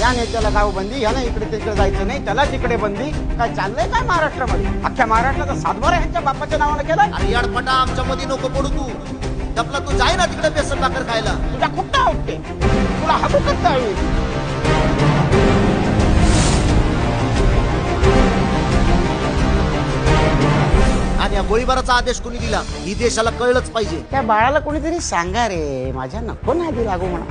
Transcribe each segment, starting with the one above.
या नेत्याला गाव बंदी याला इकडे तिकडे जायचं नाही त्याला तिकडे बंदी. काय चाललंय काय महाराष्ट्रामध्ये? अख्ख्या महाराष्ट्राचा सातबारा ह्यांच्या बापाच्या नावानं केलाय? अरे याडपटा आमच्या मध्ये नको पडू तू. डपला तू जाय ना तिकडे बेसन भाकर खायला. तुझ्या खूप आवडते तुला हबू करता येईल आणि या गोळीबाराचा आदेश कोणी दिला? ही देशाला कळलंच पाहिजे. त्या बाळाला कोणीतरी सांगा रे माझ्या नको नादी लागू म्हणा.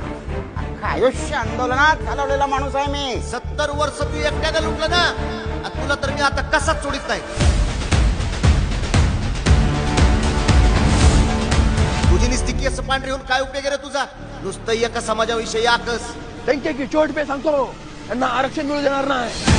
अख्खं आयुष्य आंदोलनात घालवलेला माणूस आहे मी. सत्तर वर्ष तू एकट्याने लुटलं ना आणि तुला तर मी आता कसाच सोडित नाही. तुझी निस्ती केस पांढरी होऊन काय उपयोग आहे रे तुझा? नुसतं एका समाजाविषयी आकस. त्यांच्या की चोट पे सांगतो. त्यांना आरक्षण मिळू देणार नाही.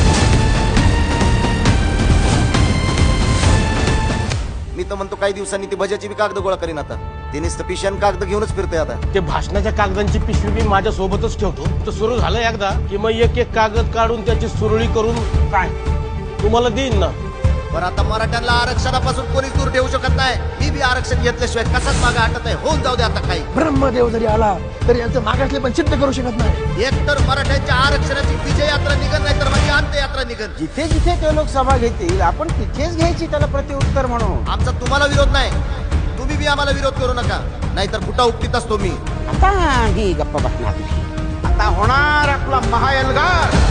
मी तर म्हणतो काही दिवसांनी ती भजाची बी कागद गोळा करीन आता. ते नुसतं पिशन कागद घेऊनच फिरते आता. ते भाषणाच्या कागदांची पिशवी मी माझ्या सोबतच ठेवतो. तर सुरू झालं एकदा की मग एक एक कागद काढून त्याची सुरळी करून काय? तुम्हाला देईन ना. पण आता मराठ्यांना आरक्षणापासून कोणीच दूर ठेवू शकत नाही. मी बी आरक्षण घेतल्याशिवाय कसाच मागे हटत आहे? होऊन जाऊ दे आता काही. ब्रह्मदेव जरी आला तरी यांचं मागासले पण सिद्ध करू शकत नाही. एक तर मराठ्यांच्या आरक्षणाची विजय यात्रा निघत नाही तर माझी अंत यात्रा निघत जिथे जिथे ते लोक सभा घेतील आपण तिथेच घ्यायची त्याला प्रत्युत्तर म्हणून. आमचा तुम्हाला विरोध नाही. आम्हाला विरोध करू नका. नाहीतर कुठं उपटीत असतो मी? आता ही गप्पा बसणार. आता होणार आपला महाएल्गार